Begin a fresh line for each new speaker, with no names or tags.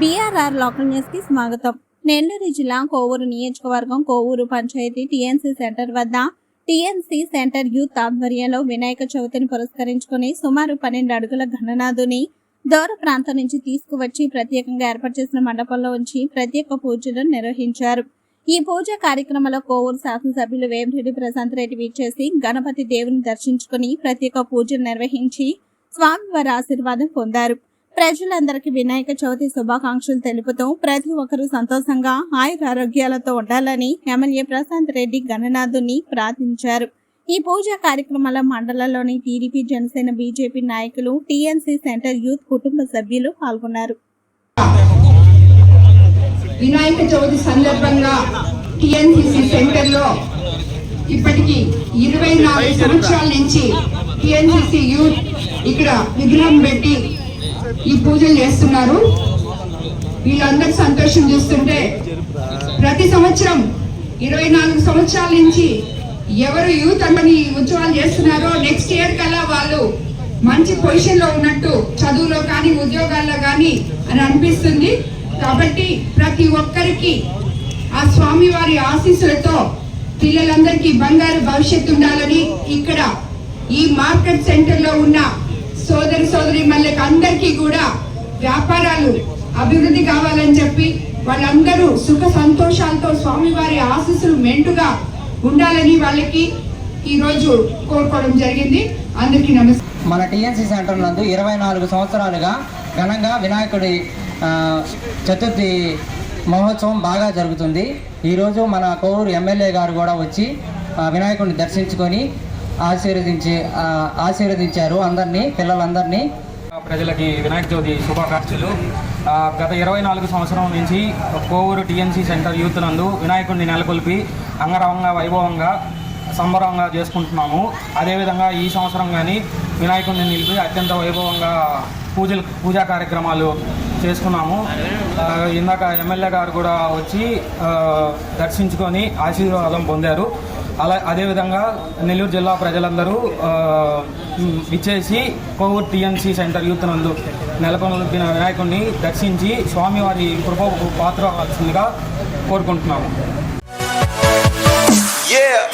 BRR local న్యూస్కి స్వాగతం. నెల్లూరు జిల్లా కోవూరు నియోజకవర్గం కోవూరు పంచాయతీ టీఎన్సీ సెంటర్ వద్ద టీఎన్సీ సెంటర్ యూత్ ఆధ్వర్యంలో వినాయక చవితిని పురస్కరించుకుని సుమారు పన్నెండు అడుగుల ఘననాథుని దూర ప్రాంతం నుంచి తీసుకువచ్చి ప్రత్యేకంగా ఏర్పాటు చేసిన మండపంలో ఉంచి ప్రత్యేక పూజలు నిర్వహించారు. ఈ పూజ కార్యక్రమంలో కోవూరు శాసనసభ్యులు వేమిరెడ్డి ప్రశాంత్ రెడ్డి విచ్చేసి గణపతి దేవుని దర్శించుకుని ప్రత్యేక పూజలు నిర్వహించి స్వామివారి ఆశీర్వాదం పొందారు. ప్రజలందరికీ వినాయక చవితి శుభాకాంక్షలు తెలుపుతూ ప్రతి ఒక్కరూ సంతోషంగా ఆయుర ఆరోగ్యాలతో ఉండాలని ఎమ్మెల్యే ప్రశాంత్ రెడ్డి గణనాథుని ప్రార్థించారు. ఈ పూజా కార్యక్రమంలో మండలంలోని టీడీపీ జనసేన బీజేపీ నాయకులు టీఎన్సీ సెంటర్ యూత్ కుటుంబ సభ్యులు పాల్గొన్నారు.
వినాయక చవితి సందర్భంగా టిఎన్సిసి సెంటర్లో ఇప్పటికి ఇరవై నాలుగు సంవత్సరాల నుంచి టిఎన్సిసి యూత్ ఇక్కడ విగ్రహం పెట్టి ఈ పూజలు చేస్తున్నారు. వీళ్ళందరూ సంతోషం చూస్తుంటే ప్రతి సంవత్సరం ఇరవై నాలుగు సంవత్సరాల నుంచి ఎవరు యూత్ అని ఉత్సవాలు చేస్తున్నారో నెక్స్ట్ ఇయర్ కల్లా వాళ్ళు మంచి పొజిషన్లో ఉన్నట్టు చదువులో కానీ ఉద్యోగాల్లో కానీ అని అనిపిస్తుంది. కాబట్టి ప్రతి ఒక్కరికి ఆ స్వామివారి ఆశీస్సులతో పిల్లలందరికీ బంగారు భవిష్యత్తు ఉండాలని ఇక్కడ ఈ మార్కెట్ సెంటర్లో ఉన్న సోదరి సోదరి మళ్ళీ అందరికీ కూడా వ్యాపారాలు అభివృద్ధి కావాలని చెప్పి వాళ్ళందరూ సుఖ సంతోషాలతో స్వామివారి ఆశీస్సులు మెంటుగా ఉండాలని వాళ్ళకి ఈరోజు కోరుకోవడం జరిగింది. అందరికీ నమస్కారం.
మన టీఎన్సీ సెంటర్ నందు ఇరవై నాలుగు సంవత్సరాలుగా ఘనంగా వినాయకుడి చతుర్థి మహోత్సవం బాగా జరుగుతుంది. ఈరోజు మన కోవూరు ఎమ్మెల్యే గారు కూడా వచ్చి వినాయకుడిని దర్శించుకొని ఆశీర్వదించి ఆశీర్వదించారు అందరినీ పిల్లలందరినీ.
ప్రజలకి వినాయక చవితి శుభాకాంక్షలు. గత ఇరవై నాలుగు సంవత్సరం నుంచి కోవూరు టీఎన్సీ సెంటర్ యూత్ నందు వినాయకుడిని నెలకొల్పి అంగరంగ వైభవంగా సంబరంగా చేసుకుంటున్నాము. అదేవిధంగా ఈ సంవత్సరం కానీ వినాయకుడిని నిలిపి అత్యంత వైభవంగా పూజలు పూజా కార్యక్రమాలు చేసుకున్నాము. ఇందాక ఎమ్మెల్యే గారు కూడా వచ్చి దర్శించుకొని ఆశీర్వాదం పొందారు. అలా అదేవిధంగా నెల్లూరు జిల్లా ప్రజలందరూ ఇచ్చేసి కోవూర్ టీఎన్సీ సెంటర్ యూత్ నందు నెలకొల్పిన వినాయకుడిని దర్శించి స్వామివారి కృప పాత్ర కోరుకుంటున్నాము.
Yeah.